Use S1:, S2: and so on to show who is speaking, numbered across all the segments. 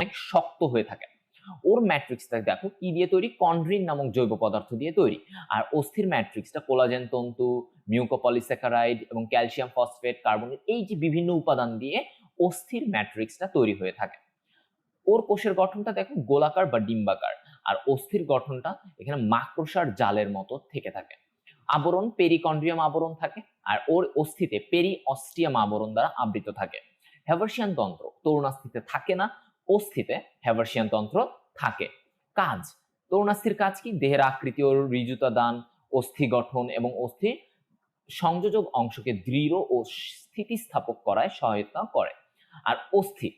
S1: অনেক শক্ত হয়ে থাকে। ওর ম্যাট্রিক্সটা দেখো কি দিয়ে তৈরি? কন্ড্রিন নামক জৈব পদার্থ দিয়ে তৈরি। আর অস্থির ম্যাট্রিক্সটা কোলাজেন তন্তু মিউকোপলিস্যাকারাইড এবং ক্যালসিয়াম ফসফেট কার্বনেট এই যে বিভিন্ন উপাদান দিয়ে অস্থির ম্যাট্রিক্সটা তৈরি হয়ে থাকে। ওর কোষের গঠনটা দেখো গোলাকার বা ডিম্বাকার। আর অস্থির গঠনটা এখানে মাকড়সার জালের মতো থেকে থাকে। আবরণ পেরিকন্ড্রিয়াম আবরণ থাকে আর ওর অস্থিতে পেরি অস্টিয়াম আবরণ দ্বারা আবৃত থাকে। হ্যাভার্সিয়ান তন্ত্র তরুণাস্থিতে থাকে না অস্থিতে হ্যাভার্সিয়ান তন্ত্র থাকে। কাজ, তরুণাস্থির কাজ কি? দেহের আকৃতি ও ঋজুতা দান, অস্থি গঠন এবং অস্থি সংযোজক অংশকে দৃঢ় ও স্থিতিস্থাপক করায় সহায়তা করে। আর অস্থি,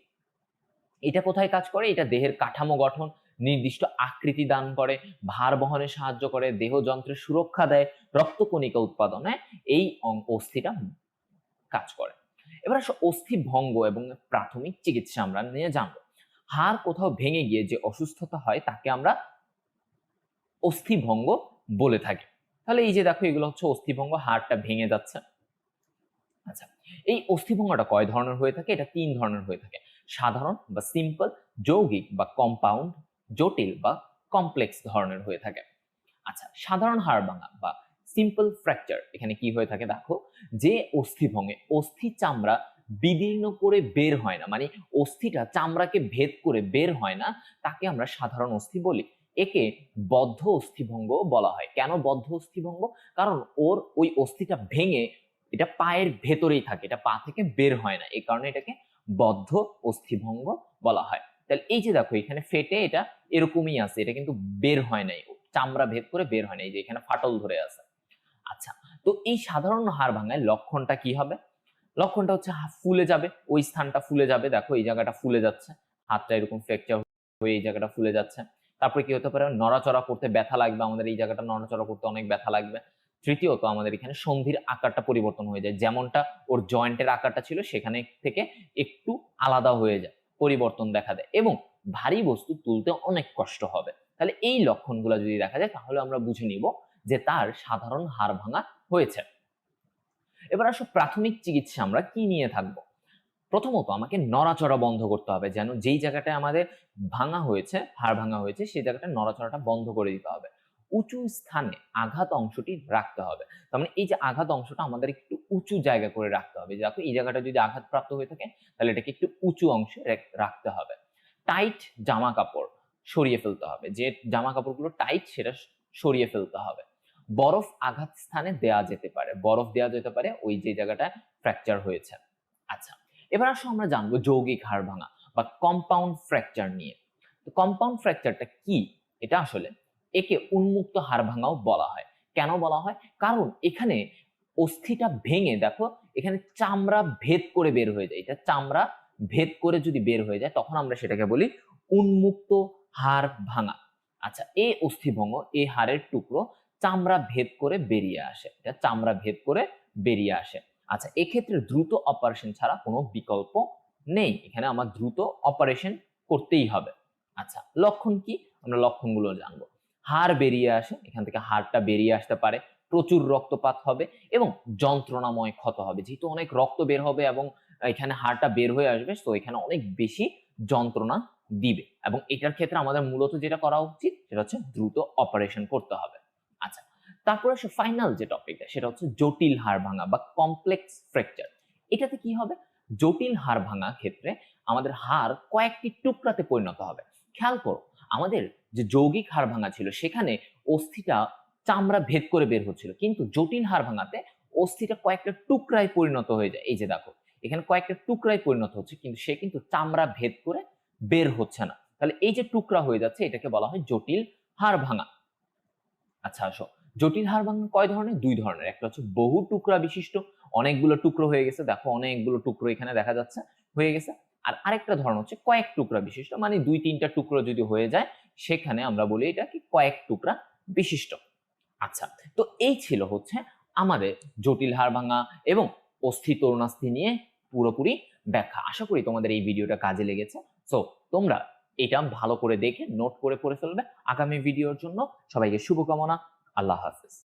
S1: এটা কোথায় কাজ করে? এটা দেহের কাঠামো গঠন, নির্দিষ্ট আকৃতি দান করে, ভার বহনে সাহায্য করে, দেহ যন্ত্রের সুরক্ষা দেয় রক্তকণিকা উৎপাদনে এই অস্থিটা কাজ করে। এবার অস্থি ভঙ্গ এবং প্রাথমিক চিকিৎসা আমরা নিয়ে জানব। হাড় কোথাও ভেঙে গিয়ে যে অসুস্থতা হয়, তাকে আমরা অস্থিভঙ্গ বলে থাকি। তাহলে এই যে দেখো, এগুলো হচ্ছে অস্থিভঙ্গ, হাড়টা ভেঙে যাচ্ছে। আচ্ছা এই অস্থিভঙ্গটা কয় ধরনের হয়ে থাকে? এটা তিন ধরনের হয়ে থাকে। সাধারণ বা সিম্পল যৌগিক বা কম্পাউন্ড জটিল বা কমপ্লেক্স ধরনের হয়ে থাকে। আচ্ছা সাধারণ হাড় ভাঙা বা সিম্পল ফ্র্যাকচার এখানে কি হয়ে থাকে দেখো? যে অস্থিভঙ্গে, অস্থি চামড়া বিদীর্ণ করে বের হয় না। মানে অস্থিটা, চামড়াকে ভেদ করে বের হয় না, তাকে আমরা সাধারণ অস্থি বলি। একে বদ্ধ অস্থিভঙ্গ বলা হয়। কেন বদ্ধ অস্থিভঙ্গ? কারণ ওর ওই অস্থিটা ভেঙে এটা পায়ের ভেতরেই থাকে, এটা পা থেকে বের হয় না। এই কারণে এটাকে বদ্ধ অস্থিভঙ্গ বলা হয়। তাহলে এই যে দেখো, এখানে ফেটে এটা এরকমই আছে, এটা কিন্তু বের হয় নাই। চামড়া ভেদ করে বের হয় নাই যে এখানে ফাটল ধরে আছে। আচ্ছা তো এই সাধারণ হাড় ভাঙায় লক্ষণটা কি হবে? লক্ষণটা হচ্ছে ফুলে যাবে, ওই স্থানটা ফুলে যাবে, দেখো এই জায়গাটা ফুলে যাচ্ছে, হাতটা এরকম ফ্র্যাকচার হয়ে এই জায়গাটা ফুলে যাচ্ছে। তারপরে কি হতে পারে? নড়াচড়া করতে ব্যথা লাগবে, আমাদের এই জায়গাটা নড়াচড়া করতে অনেক ব্যথা লাগবে। তৃতীয়ত আমাদের এখানে সন্ধির আকারটা পরিবর্তন হয়ে যায়, যেমনটা ওর জয়েন্টের আকারটা ছিল সেখানে থেকে একটু আলাদা হয়ে যায়, পরিবর্তন দেখা দেয় এবং ভারী বস্তু তুলতে অনেক কষ্ট হবে। তাহলে এই লক্ষণগুলো যদি দেখা যায়, তাহলে আমরা বুঝে নিব যে তার সাধারণ হাড় ভাঙা হয়েছে। এবার আসো প্রাথমিক চিকিৎসা, আমরা কি নিয়ে থাকব? প্রথমত আমাকে নড়াচড়া বন্ধ করতে হবে, যেন যেই জায়গাটায় আমাদের ভাঙা হয়েছে, হাড় ভাঙা হয়েছে, সেই জায়গাটা নড়াচড়াটা বন্ধ করে দিতে হবে। উঁচু স্থানে আঘাত অংশটি রাখতে হবে। তার মানে এই যে আঘাত অংশটা আমাদের একটু উঁচু জায়গা করে রাখতে হবে দেখো এই জায়গাটা যদি আঘাতপ্রাপ্ত হয়ে থাকে, তাহলে এটাকে একটু উঁচু অংশে রাখতে হবে। টাইট জামা কাপড় সরিয়ে ফেলতে হবে, যে জামা কাপড়গুলো টাইট, সেটা সরিয়ে ফেলতে হবে। বরফ আঘাত স্থানে দেয়া যেতে পারে। বরফ দেওয়া যেতে পারে, ওই যে জায়গাটা ফ্র্যাকচার হয়েছে। আচ্ছা এবার আসো আমরা জানব যৌগিক হাড় ভাঙা বা কম্পাউন্ড ফ্র্যাকচার নিয়ে। তো কম্পাউন্ড ফ্র্যাকচারটা কি? এটা আসলে একে উন্মুক্ত হাড় ভাঙাও বলা হয়। কেন বলা হয়? কারণ এখানে অস্থিটা ভেঙে, দেখো, এখানে চামড়া ভেদ করে বের হয়ে যায়। এটা চামড়া ভেদ করে যদি বের হয়ে যায়, তখন আমরা সেটাকে বলি উন্মুক্ত হাড় ভাঙা। আচ্ছা এই অস্থিভঙ্গ এই হাড়ের টুকরো চামড়া ভেদ করে বেরিয়ে আসে। এটা চামড়া ভেদ করে বেরিয়ে আসে। আচ্ছা এক্ষেত্রে দ্রুত অপারেশন ছাড়া কোনো বিকল্প নেই। এখানে আমার দ্রুত অপারেশন করতেই হবে। আচ্ছা লক্ষণ কি? আমরা লক্ষণগুলো জানব। হাড় বেরিয়ে আসে, এখান থেকে হাড়টা বেরিয়ে আসতে পারে, প্রচুর রক্তপাত হবে এবং যন্ত্রণাময় ক্ষত হবে। যেহেতু অনেক রক্ত বের হবে এবং এখানে হাড়টা বের হয়ে আসবে, তো এখানে অনেক বেশি যন্ত্রণা দিবে। এবং এটার ক্ষেত্রে আমাদের মূলত যেটা করা উচিত, সেটা হচ্ছে দ্রুত অপারেশন করতে হবে। আচ্ছা তারপর আসে ফাইনাল যে টপিকটা সেটা হচ্ছে জটিল হাড় ভাঙা বা কমপ্লেক্স ফ্র্যাকচার এটাতে কি হবে? জটিল হাড় ভাঙা ক্ষেত্রে আমাদের হাড় কয়েকটি টুকরাতে পরিণত হবে। খেয়াল করো, আমাদের যে যৌগিক হাড় ভাঙা ছিল, সেখানে অস্থিটা চামড়া ভেদ করে বের হচ্ছিল। কিন্তু জটিল হাড় ভাঙাতে অস্থিটা কয়েকটা টুকরায় পরিণত হয়ে যায়। এই যে দেখো, এখানে কয়েকটা টুকরায় পরিণত হচ্ছে, কিন্তু সে কিন্তু চামড়া ভেদ করে বের হচ্ছে না। তাহলে এই যে টুকরা হয়ে যাচ্ছে, এটাকে বলা হয় জটিল হাড় ভাঙা। আচ্ছা আসো। জটিল হাড় ভাঙা কয় ধরনের? দুই ধরনের। একটা হচ্ছে বহু টুকরা বিশিষ্ট, অনেকগুলো টুকরো হয়ে গেছে। দেখো, অনেকগুলো টুকরো এখানে দেখা যাচ্ছে, হয়ে গেছে। আর আরেকটা ধরন হচ্ছে কয়েক টুকরা বিশিষ্ট মানে দুই, তিনটা টুকরো যদি হয়ে যায়, সেখানে আমরা বলি এটা কি কয়েক টুকরা বিশিষ্ট। আচ্ছা তো এই ছিল হচ্ছে আমাদের জটিল হাড় ভাঙা এবং অস্থি তরুণাস্থি নিয়ে পুরোপুরি ব্যাখ্যা। আশা করি তোমাদের এই ভিডিওটা কাজে লেগেছে। সো তোমরা এটা ভালো করে দেখে নোট করে পড়ে ফেলবে। আগামী ভিডিওর জন্য সবাইকে শুভকামনা। আল্লাহ হাফিজ।